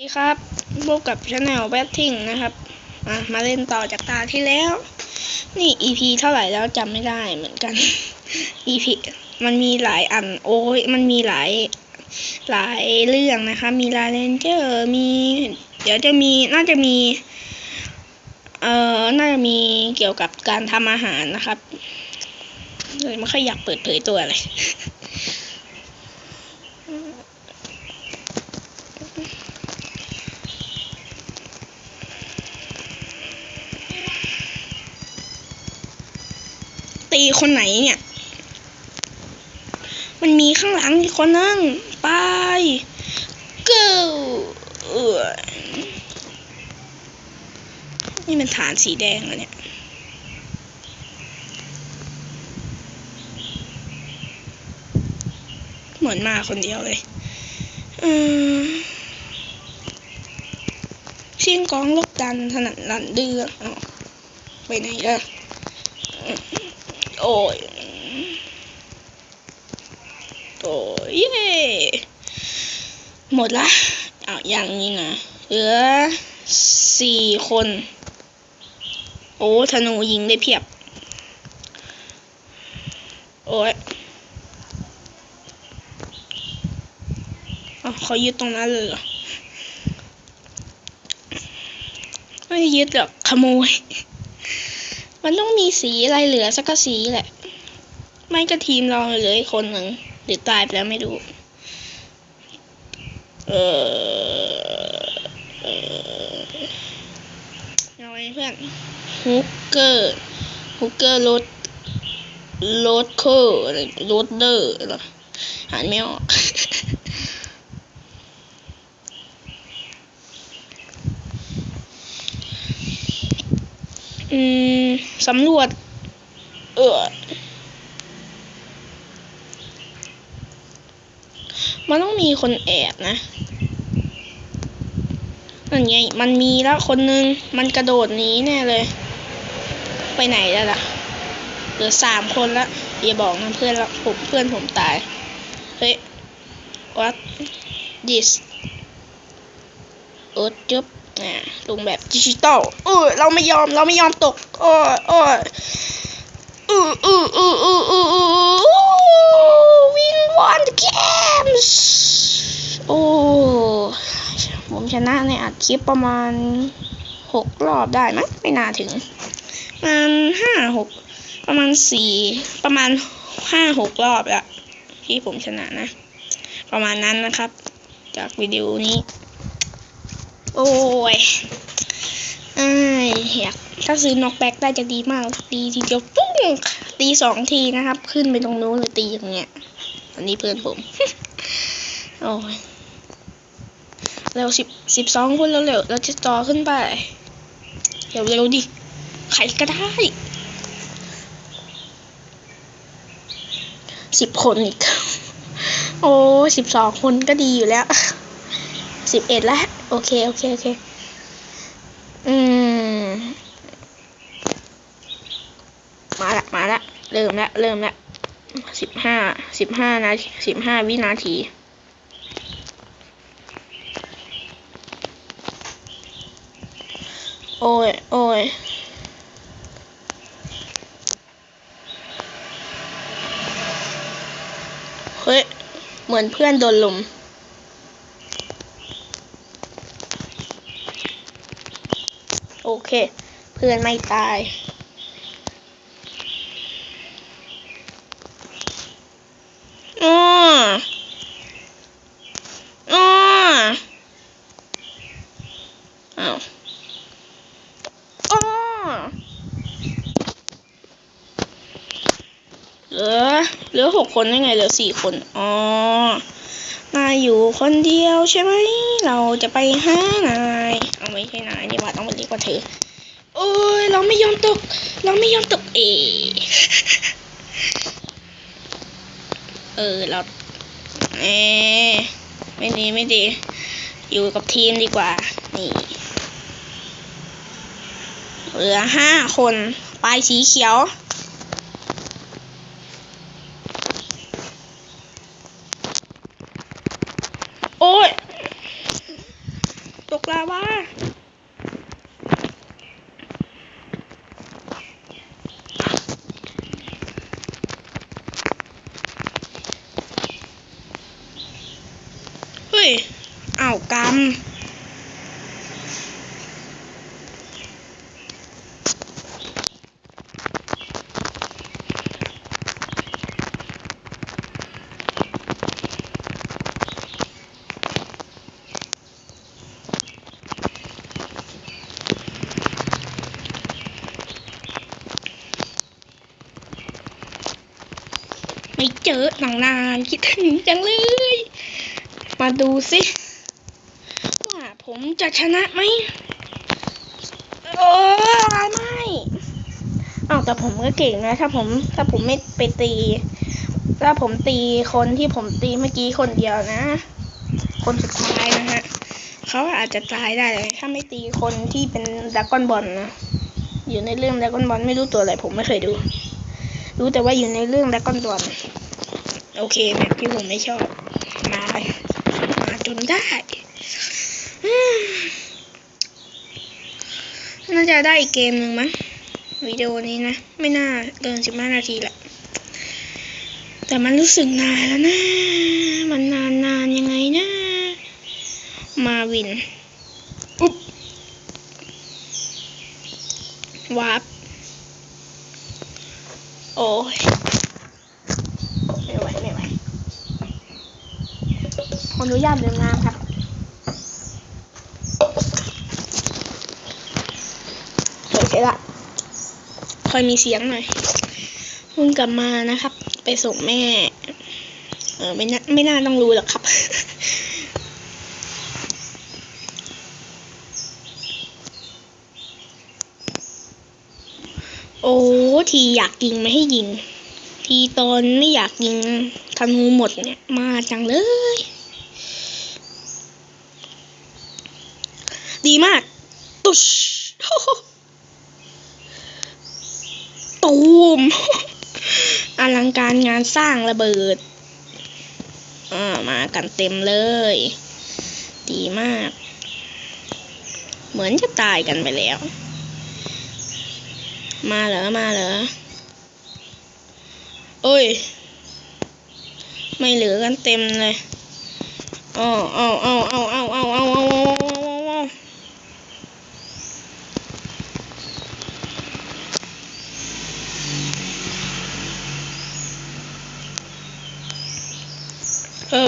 สวัสดีครับพบกับช anel แบททิงนะครับมามาเล่นต่อจากตาที่แล้ว นี่ EP เท่าไหร่แล้วจำไม่ได้เหมือนกัน EP มันมีหลายอัน โอ้ย มันมีหลายหลายเรื่องนะคะ มีลาเรนเจอร์มี เดี๋ยวจะมีน่าจะมี เอ่อ น่าจะมีเกี่ยวกับการทำอาหารนะครับเลยไม่ค่อยอยากเปิดเผยตัวเลย คนไหนเนี่ย มันมีข้างหลังอีกคนนึงไป go เออนี่มันฐานสีแดงเหรอเนี่ยเหมือนมาคนเดียวเลยอืมเสียงกองลบดันถนัดลันเดืออไปไหนล่ะ โอ้ยโอ้ยเย้หมดละอ้าอย่างนี้นะเหลือสี่คน โอ้ธนูยิงได้เพียบ โอ้ยเขายึดตรงนั้นเลยเหรอไม่ยึดหรอกขโมย มันต้องมีสีอะไรเหลือสักสีแหละ ไม่ก็ทีมเราเหลืออีกคนหนึ่งหรือตายไปแล้วไม่รู้ เออเออเอาไว้เพื่อนฮุกเกอร์ฮุกเกอร์รถรถเคอร์อะไรรถเดอร์หรออ่านไม่ออก อืมสำรวจ เออมันต้องมีคนแอบนะนั่นไงมันมีแล้วคนนึง มันกระโดดหนีแน่เลย ไปไหนแล้วล่ะ เหลือสามคนละอย่าบอกนะเพื่อนละผมเพื่อนผมตาย เฮ้ย what this โอ๊ตจุ๊บ อ่าลงแบบดิจิตอลเออเราไม่ยอมเราไม่ยอมตกโอ้ยโอ้ยอืออืออืออืออืออือวินวอนเกมส์โอ้ผมชนะในอัดคลิปประมาณหกรอบได้มั้ยไม่น่าถึงประมาณห้าหกประมาณสี่ประมาณห้าหกรอบแล้วที่ผมชนะนะ ประมาณนั้นนะครับ จากวิดีโอนี้ อ้ยอ้ายอยากถ้าซื้อนอกแบ็กได้จะดีมาก ตีทีเดียวปุ้งตีสองทีนะครับ ขึ้นไปตรงนู้นเลยตีอย่างเงี้ย อันนี้เพื่อนผม โอ้ย เร็วสิบสิบสองคนแล้วเร็วเราจะต่อขึ้นไป เร็วเร็วดิใครก็ได้สิบคนอีก โอ้สิบสองคนก็ดีอยู่แล้ว สิบเอ็ดแล้วโอเค โอเค โอเค อืม มาละ มาละ เริ่มละ เริ่มละสิบห้า สิบห้านาทีสิบห้าวินาที โอ้ย โอ้ยเฮ้ย เหมือนเพื่อนโดนลุม โอ เค เพื่อนไม่ตายอ้ออ้ออ้าวอ้อเหลือเหลือหกคนได้ไงเหลือสี่คน อ๋อนายอยู่คนเดียวใช่ไหม เราจะไปหานาย เอาไม่ใช่นายนี่ว่าต้องไปเรียกว่าเธอ อ้ยเราไม่ยอมตก เราไม่ยอมตกเอ เออเราเออไม่ดีไม่ดี อยู่กับทีมดีกว่า นี่เหลือห้าคนปลายสีเขียว โอ้ย ลาวาเฮ้ย อ้าวกำไม่เจอหนังนานคิดถึงจังเลย มาดูสิ จะชนะไหมโอ้ไม่อ้าวแต่ผมก็เก่งนะ ถ้าผมถ้าผมไม่ไปตี ถ้าผมตีคนที่ผมตีเมื่อกี้คนเดียวนะ คนสุดท้ายนะฮะเขาอาจจะตายได้เลยถ้าไม่ตีคนที่เป็นดราก้อนบอลนะอยู่ในเรื่องดราก้อนบอลไม่รู้ตัวอะไรผมไม่เคยดู รู้แต่ว่าอยู่ในเรื่องดราก้อนบอลโอเคแบบที่ผมไม่ชอบมามาจนได้ น่าจะได้อีกเกมหนึ่งมั้งวิดีโอนี้นะ ไม่น่าเกินสิบห้านาทีแหละ แต่มันรู้สึกนานแล้วนะ มันนานนานๆยังไงนะ มาวิน อุ๊บวาร์ปโอ้ยไม่ไหวไม่ไหวขออนุญาตเดินน้ำครับ โอเค ละคอยมีเสียงหน่อยเพิ่งกลับมานะครับ ไปส่งแม่ เออไม่น่าไม่น่าต้องรู้หรอกครับ โอ้ทีอยากยิงไม่ให้ยิง ทีตอนไม่อยากยิงธนูหมดเนี่ย มาจังเลย ดีมาก ตุช ตูม อลังการงานสร้างระเบิดอามากันเต็มเลย ดีมาก เหมือนจะตายกันไปแล้ว มาเหรอ มาเหรอโอ้ย ไม่เหลือกันเต็มเลยอ้าวอ้าวอ้าวอ้าวอ้าวอ้าวอ้าว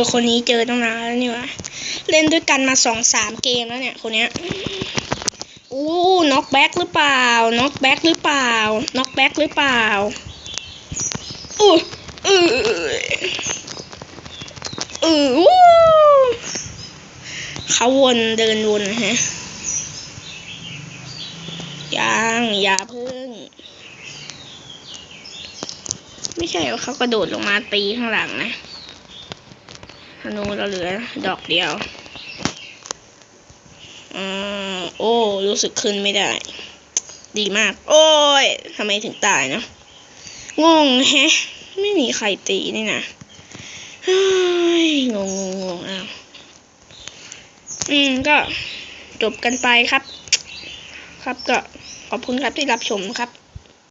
ออคนนี้เจอตั้งนานแล้วนี่วะเล่นด้วยกันมาสองสามเกมแล้วเนี่ยคนเนี้ยอู้น็อกแบ็กหรือเปล่าน็อกแบ็กหรือเปล่าน็อกแบ็กหรือเปล่าอู้เออเออวู้เขาวนเดินวนฮะยังอย่าเพึ่ง ไม่ใช่ว่าเขากระโดดลงมาตีข้างหลังนะ ธนูเราเหลือดอกเดียวอืมโอ้ รู้สึกขึ้นไม่ได้ ดีมาก โอ้ยทำไมถึงตายเนาะงงแฮะ ไม่มีใครตีนี่นะงงงงงอ้าวอืม ก็จบกันไปครับ ครับก็ขอบคุณครับที่รับชมครับ